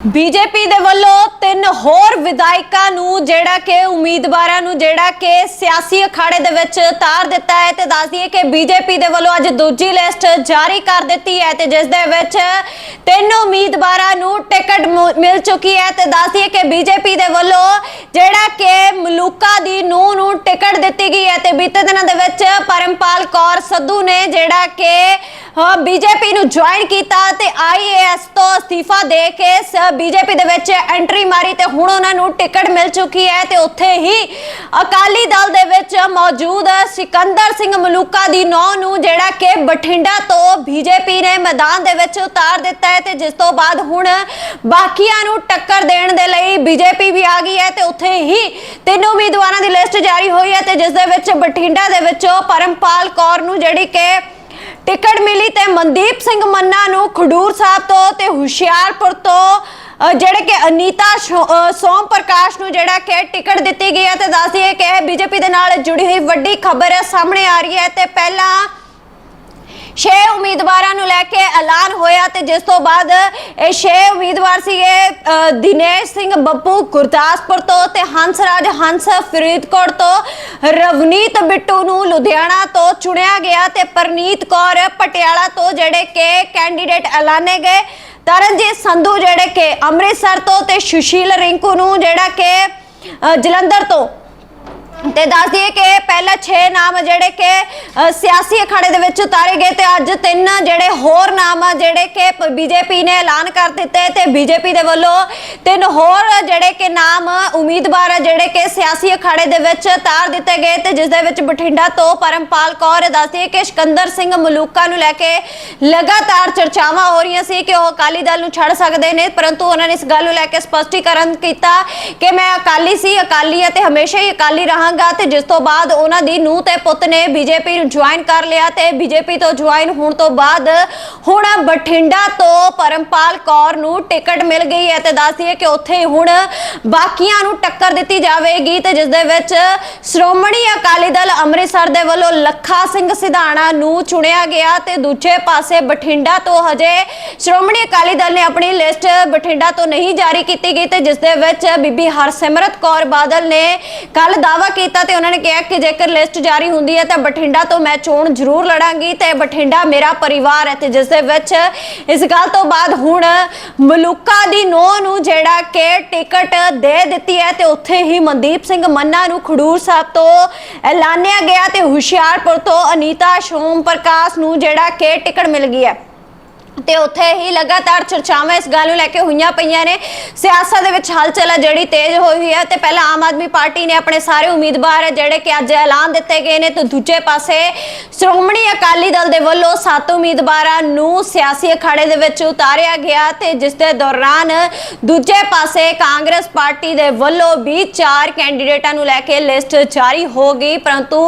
BJP ਦੇ ਵੱਲੋਂ ਤਿੰਨ ਹੋਰ ਵਿਧਾਇਕਾਂ ਨੂੰ ਜਿਹੜਾ ਕਿ ਉਮੀਦਵਾਰਾਂ ਨੂੰ ਜਿਹੜਾ ਕਿ ਸਿਆਸੀ ਅਖਾੜੇ ਦੇ ਵਿੱਚ ਤਾਰ ਦਿੱਤਾ ਹੈ ਤੇ ਦੱਸ ਦਈਏ ਕਿ ਬੀਜੇਪੀ ਦੇ ਵੱਲੋਂ ਅੱਜ ਦੂਜੀ ਲਿਸਟ ਜਾਰੀ ਕਰ ਦਿੱਤੀ ਹੈ ਤੇ ਜਿਸ ਦੇ ਵਿੱਚ ਤਿੰਨ ਉਮੀਦਵਾਰਾਂ ਨੂੰ ਟਿਕਟ ਮਿਲ ਚੁੱਕੀ ਹੈ ਤੇ ਦੱਸ ਦਈਏ ਕਿ ਬੀਜੇਪੀ ਦੇ ਵੱਲੋਂ ਜਿਹੜਾ ਕਿ ਮਲੂਕਾ ਦੀ ਨੂੰ ਨੂੰ ਟਿਕਟ ਦਿੱਤੀ ਗਈ ਹੈ ਤੇ ਬੀਤੇ ਦਿਨਾਂ ਦੇ ਵਿੱਚ ਪਰਮਪਾਲ ਕੌਰ ਸੱਧੂ ਨੇ ਜਿਹੜਾ ਕਿ ਬੀਜੇਪੀ ਨੂੰ ਜੁਆਇਨ ਕੀਤਾ ਤੇ ਆਈਏਐਸ ਤੋਂ ਅਸਤੀਫਾ ਦੇ ਕੇ ਬੀਜੇਪੀ ਦੇ ਵਿੱਚ ਐਂਟਰੀ ਮਾਰੀ ਤੇ ਹੁਣ ਉਹਨਾਂ ਨੂੰ ਟਿਕਟ ਮਿਲ ਚੁੱਕੀ ਹੈ ਤੇ ਉੱਥੇ ਹੀ ਅਕਾਲੀ ਦਲ ਦੇ ਵਿੱਚ ਮੌਜੂਦ ਸਿਕੰਦਰ ਸਿੰਘ ਮਲੂਕਾ ਦੀ ਨੌ ਨੂੰ ਜਿਹੜਾ ਕਿ ਬਠਿੰਡਾ ਤੋਂ ਬੀਜੇਪੀ ਨੇ ਮੈਦਾਨ ਦੇ ਵਿੱਚ ਉਤਾਰ ਦਿੱਤਾ ਹੈ ਤੇ ਜਿਸ ਤੋਂ ਬਾਅਦ ਹੁਣ ਬਾਕੀਆਂ ਨੂੰ ਟੱਕਰ ਦੇਣ ਦੇ ਲਈ ਬੀਜੇਪੀ ਵੀ ਆ ਗਈ ਹੈ ਤੇ ਉੱਥੇ ਹੀ ਤਿੰਨ ਉਮੀਦਵਾਰਾਂ ਦੀ ਲਿਸਟ ਜਾਰੀ ਹੋਈ ਹੈ ਤੇ ਜਿਸ ਦੇ ਵਿੱਚ ਬਠਿੰਡਾ ਦੇ ਵਿੱਚੋਂ ਪਰਮਪਾਲ ਕੌਰ ਨੂੰ ਜਿਹੜੀ ਕਿ ਟਿਕਟ ਮਿਲੀ ਤੇ ਮਨਦੀਪ ਸਿੰਘ ਮੰਨਾ ਨੂੰ ਖਡੂਰ ਸਾਹਿਬ ਤੋਂ ਤੇ ਹੁਸ਼ਿਆਰਪੁਰ ਤੋਂ ਜਿਹੜੇ ਕਿ ਅਨੀਤਾ ਸ਼ੋ- ਸੋਮ ਪ੍ਰਕਾਸ਼ ਨੂੰ ਜਿਹੜਾ ਕਿ ਟਿਕਟ ਦਿੱਤੀ ਗਈ ਹੈ ਤੇ ਦੱਸਦੀ ਦਈਏ ਕਿ ਇਹ ਬੀਜੇਪੀ ਦੇ ਨਾਲ ਜੁੜੀ ਹੋਈ ਵੱਡੀ ਖਬਰ ਹੈ ਸਾਹਮਣੇ ਆ ਰਹੀ ਹੈ ਤੇ ਪਹਿਲਾਂ ਛੇ ਉਮੀਦਵਾਰਾਂ ਨੂੰ ਲੈ ਕੇ ਐਲਾਨ ਹੋਇਆ ਤੇ ਜਿਸ ਤੋਂ ਬਾਅਦ ਇਹ ਛੇ ਉਮੀਦਵਾਰ ਸੀਗੇ ਦਿਨੇਸ਼ ਸਿੰਘ ਬੱਪੂ ਗੁਰਦਾਸਪੁਰ ਤੋਂ ਤੇ ਹੰਸਰਾਜ ਹੰਸ ਫਰੀਦਕੋਟ ਤੋਂ। ਰਵਨੀਤ ਬਿੱਟੂ ਨੂੰ ਲੁਧਿਆਣਾ ਤੋਂ ਚੁਣਿਆ ਗਿਆ ਤੇ ਪਰਨੀਤ ਕੌਰ ਪਟਿਆਲਾ ਤੋਂ ਜਿਹੜੇ ਕਿ ਕੈਂਡੀਡੇਟ ਐਲਾਨੇ ਗਏ। ਤਰਨਜੀਤ ਸੰਧੂ ਜਿਹੜੇ ਕਿ ਅੰਮ੍ਰਿਤਸਰ ਤੋਂ ਤੇ ਸੁਸ਼ੀਲ ਰਿੰਕੂ ਨੂੰ ਜਿਹੜਾ ਕਿ ਜਲੰਧਰ ਤੋਂ ਤੇ ਦੱਸ ਦਈਏ ਕਿ ਪਹਿਲਾਂ 6 ਨਾਮ ਜਿਹੜੇ ਕਿ ਅ, ਸਿਆਸੀ ਅਖਾੜੇ ਦੇ ਵਿੱਚ ਉਤਾਰੇ ਗਏ ਤੇ ਅੱਜ ਤਿੰਨ ਜਿਹੜੇ ਹੋਰ ਨਾਮ ਆ ਜਿਹੜੇ ਕਿ ਬੀਜੇਪੀ ਨੇ ਐਲਾਨ ਕਰ ਦਿੱਤੇ ਤੇ ਬੀਜੇਪੀ ਦੇ ਵੱਲੋਂ ਤਿੰਨ ਹੋਰ ਜਿਹੜੇ ਕਿ ਨਾਮ ਉਮੀਦਵਾਰ ਆ ਜਿਹੜੇ ਕਿ ਸਿਆਸੀ ਅਖਾੜੇ ਦੇ ਵਿੱਚ ਉਤਾਰ ਦਿੱਤੇ ਗਏ ਤੇ ਜਿਸ ਦੇ ਵਿੱਚ ਬਠਿੰਡਾ ਤੋਂ ਪਰਮਪਾਲ ਕੌਰ ਦੱਸ ਦਈਏ ਕਿ ਸਿਕੰਦਰ ਸਿੰਘ ਮਲੂਕਾ ਨੂੰ ਲੈ ਕੇ ਲਗਾਤਾਰ ਚਰਚਾਵਾਂ ਹੋ ਰਹੀਆਂ ਸੀ ਕਿ ਉਹ ਅਕਾਲੀ ਦਲ ਨੂੰ ਛੱਡ ਸਕਦੇ ਨੇ ਪਰੰਤੂ ਉਹਨਾਂ ਨੇ ਇਸ ਗੱਲ ਨੂੰ ਲੈ ਕੇ ਸਪਸ਼ਟੀਕਰਨ ਕੀਤਾ ਕਿ ਮੈਂ ਅਕਾਲੀ ਸੀ ਅਕਾਲੀ ਅਤੇ ਹਮੇਸ਼ਾ ਹੀ ਅਕਾਲੀ ਰਹਾਂਗਾ ਤੇ ਜਿਸ ਤੋਂ ਬਾਅਦ ਉਹਨਾਂ ਦੀ ਨੂੰਹ ਤੇ ਪੁੱਤ ਨੇ ਬੀਜੇਪੀ ਨੂੰ ਜੁਆਇਨ ਕਰ ਲਿਆ ਤੇ ਬੀਜੇਪੀ ਤੋਂ ਜੁਆਇਨ ਹੋਣ ਤੋਂ ਬਾਅਦ ਹੁਣ ਬਠਿੰਡਾ ਤੋਂ ਪਰਮਪਾਲ ਕੌਰ ਨੂੰ ਟਿਕਟ ਮਿਲ ਗਈ ਹੈ ਤੇ ਦੱਸ ਕਿ ਉੱਥੇ ਹੁਣ ਬਾਕੀਆਂ ਨੂੰ ਟੱਕਰ ਦਿੱਤੀ ਜਾਵੇਗੀ ਤੇ ਜਿਸ ਦੇ ਵਿੱਚ ਸ਼੍ਰੋਮਣੀ ਅਕਾਲੀ ਦਲ ਅੰਮ੍ਰਿਤਸਰ ਦੇ ਵੱਲੋਂ ਲੱਖਾ ਸਿੰਘ ਸਿਧਾਣਾ ਨੂੰ ਚੁਣਿਆ ਗਿਆ ਤੇ ਦੂਜੇ ਪਾਸੇ ਬਠਿੰਡਾ ਤੋਂ ਹਜੇ ਸ਼੍ਰੋਮਣੀ ਅਕਾਲੀ ਦਲ ਨੇ ਆਪਣੀ ਲਿਸਟ ਬਠਿੰਡਾ ਤੋਂ ਨਹੀਂ ਜਾਰੀ ਕੀਤੀ ਗਈ ਤੇ ਜਿਸ ਦੇ ਵਿੱਚ ਬੀਬੀ ਹਰਸਿਮਰਤ ਕੌਰ ਬਾਦਲ ਨੇ ਕੱਲ ਦਾਅਵਾ ਕੀਤਾ ਤੇ ਉਹਨਾਂ ਨੇ ਕਿਹਾ ਕਿ ਜੇਕਰ ਲਿਸਟ ਜਾਰੀ ਹੁੰਦੀ ਹੈ ਤਾਂ ਬਠਿੰਡਾ ਤੋਂ ਮੈਂ ਚੋਣ ਜ਼ਰੂਰ ਲੜਾਂਗੀ ਤੇ ਬਠਿੰਡਾ ਮੇਰਾ ਪਰਿਵਾਰ ਹੈ ਤੇ ਜਿਸ ਦੇ ਵਿੱਚ ਇਸ ਗੱਲ ਤੋਂ ਬਾਅਦ ਹੁਣ ਮਲੂਕਾ ਦੀ ਨੋਹ ਨੂੰ ਜਿਹੜਾ ਕਿ ਟਿਕਟ ਦੇ ਦਿੱਤੀ ਹੈ ਤੇ ਉੱਥੇ ਹੀ ਮਨਦੀਪ ਸਿੰਘ ਮੰਨਾ ਨੂੰ ਖਡੂਰ ਸਾਹਿਬ ਤੋਂ ਐਲਾਨਿਆ ਗਿਆ ਤੇ ਹੁਸ਼ਿਆਰਪੁਰ ਤੋਂ ਅਨੀਤਾ ਸ਼ੋਮ ਪ੍ਰਕਾਸ਼ ਨੂੰ ਜਿਹੜਾ ਕਿ ਟਿਕਟ ਮਿਲ ਗਈ ਹੈ। ਤੇ ਉੱਥੇ ਹੀ ਲਗਾਤਾਰ ਚਰਚਾਵਾਂ ਇਸ ਗੱਲ ਨੂੰ ਲੈ ਕੇ ਹੋਈਆਂ ਪਈਆਂ ਨੇ। ਸਿਆਸਤ ਦੇ ਵਿੱਚ ਹਲਚਲ ਹੈ ਜਿਹੜੀ ਤੇਜ਼ ਹੋਈ ਹੋਈ ਹੈ ਤੇ ਪਹਿਲਾਂ ਆਮ ਆਦਮੀ ਪਾਰਟੀ ਨੇ ਆਪਣੇ ਸਾਰੇ ਉਮੀਦਵਾਰ ਹੈ ਜਿਹੜੇ ਕਿ ਅੱਜ ਐਲਾਨ ਦਿੱਤੇ ਗਏ ਨੇ। ਤੇ ਦੂਜੇ ਪਾਸੇ ਸ਼੍ਰੋਮਣੀ ਅਕਾਲੀ ਦਲ ਦੇ ਵੱਲੋਂ ਸੱਤ ਉਮੀਦਵਾਰਾਂ ਨੂੰ ਸਿਆਸੀ ਅਖਾੜੇ ਦੇ ਵਿੱਚ ਉਤਾਰਿਆ ਗਿਆ ਤੇ ਜਿਸ ਦੇ ਦੌਰਾਨ ਦੂਜੇ ਪਾਸੇ ਕਾਂਗਰਸ ਪਾਰਟੀ ਦੇ ਵੱਲੋਂ ਵੀ ਚਾਰ ਕੈਂਡੀਡੇਟਾਂ ਨੂੰ ਲੈ ਕੇ ਲਿਸਟ ਜਾਰੀ ਹੋ ਗਈ। ਪਰੰਤੂ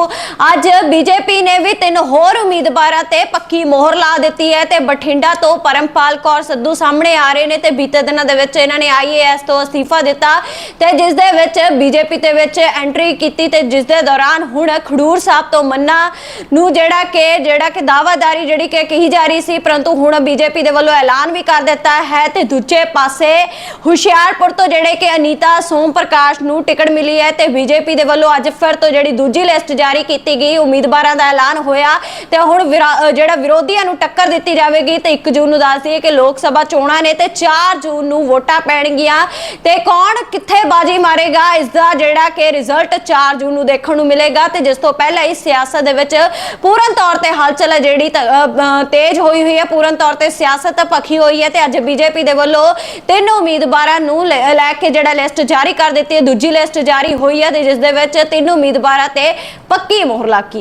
ਅੱਜ ਬੀਜੇਪੀ ਨੇ ਵੀ ਤਿੰਨ ਹੋਰ ਉਮੀਦਵਾਰਾਂ ਤੇ ਪੱਕੀ ਮੋਹਰ ਲਾ ਦਿੱਤੀ ਹੈ ਤੇ ਬਠਿੰਡਾ ਤੋਂ ਪਰਮਪਾਲ ਕੌਰ ਸੱਧੂ ਸਾਹਮਣੇ ਆ ਰਹੇ ਨੇ ਤੇ ਬੀਤੇ ਦਿਨਾਂ ਦੇ ਵਿੱਚ ਇਹਨਾਂ ਨੇ ਆਈਏਐਸ ਤੋਂ ਅਸਤੀਫਾ ਦਿੱਤਾ ਤੇ ਜਿਸ ਦੇ ਵਿੱਚ ਬੀਜੇਪੀ ਦੇ ਵਿੱਚ ਐਂਟਰੀ ਕੀਤੀ ਤੇ ਜਿਸ ਦੇ ਦੌਰਾਨ ਹੁਣ ਖਡੂਰ ਸਾਹਿਬ ਤੋਂ ਮੰਨਾ ਨੂੰ ਜਿਹੜਾ ਕਿ ਜਿਹੜਾ ਕਿ ਦਾਵਾਦਾਰੀ ਜਿਹੜੀ ਕਿ ਕਹੀ ਜਾ ਰਹੀ ਸੀ, ਪਰੰਤੂ ਹੁਣ ਬੀਜੇਪੀ ਦੇ ਵੱਲੋਂ ਐਲਾਨ ਵੀ ਕਰ ਦਿੱਤਾ ਹੈ ਤੇ ਦੂਜੇ ਪਾਸੇ ਹੁਸ਼ਿਆਰਪੁਰ ਤੋਂ ਜਿਹੜੇ ਕਿ ਅਨੀਤਾ ਸੋਮ ਪ੍ਰਕਾਸ਼ ਨੂੰ ਟਿਕਟ ਮਿਲੀ ਹੈ ਤੇ ਬੀਜੇਪੀ ਦੇ ਵੱਲੋਂ ਅੱਜ ਫਿਰ ਤੋਂ ਜਿਹੜੀ ਦੂਜੀ ਲਿਸਟ ਜਾਰੀ ਕੀਤੀ ਗਈ, ਉਮੀਦਵਾਰਾਂ ਦਾ ਐਲਾਨ ਹੋਇਆ ਤੇ ਹੁਣ ਵਿਰਾ- ਜਿਹੜਾ ਵਿਰੋਧੀਆਂ ਨੂੰ ਟੱਕਰ ਦਿੱਤੀ ਜਾਵੇਗੀ ਤੇ 1 ਜੂਨ ਨੂੰ ਦੱਸ ਦਈਏ ਕਿ ਲੋਕ ਸਭਾ ਚੋਣਾਂ ਨੇ ਤੇ 4 ਜੂਨ ਨੂੰ ਵੋਟਾਂ ਪੈਣਗੀਆਂ। ਤੇ ਕੌਣ ਕਿੱਥੇ ਬਾਜੀ ਮਾਰੇਗਾ? ਇਸ ਦਾ ਜਿਹੜਾ ਕਿ ਰਿਜ਼ਲਟ 4 ਜੂਨ ਨੂੰ ਦੇਖਣ ਨੂੰ ਮਿਲੇਗਾ। ਤੇ ਜਿਸ ਤੋਂ ਪਹਿਲਾਂ ਹੀ ਸਿਆਸਤ ਦੇ ਵਿੱਚ ਪੂਰਨ ਤੌਰ ਤੇ ਹਲਚਲ ਹੈ ਜਿਹੜੀ ਤੇਜ਼ ਹੋਈ ਹੋਈ ਹੈ। ਪੂਰਨ ਤੌਰ ਤੇ ਸਿਆਸਤ ਭਖੀ ਹੋਈ ਹੈ ਤੇ ਅੱਜ ਬੀਜੇਪੀ ਦੇ ਵੱਲੋਂ ਤਿੰਨ ਉਮੀਦਵਾਰਾਂ ਨੂੰ ਲੈ ਲੈ ਕੇ ਜਿਹੜਾ ਲਿਸਟ ਜਾਰੀ ਕਰ ਦਿੱਤੀ ਹੈ। ਦੂਜੀ ਲਿਸਟ ਜਾਰੀ ਹੋਈ ਹੈ ਤੇ ਜਿਸ ਦੇ ਵਿੱਚ ਤਿੰਨ ਉਮੀਦਵਾਰਾਂ ਤੇ ਪੱਕੀ ਮੋਹਰ ਲੱਗੀ ਹੈ।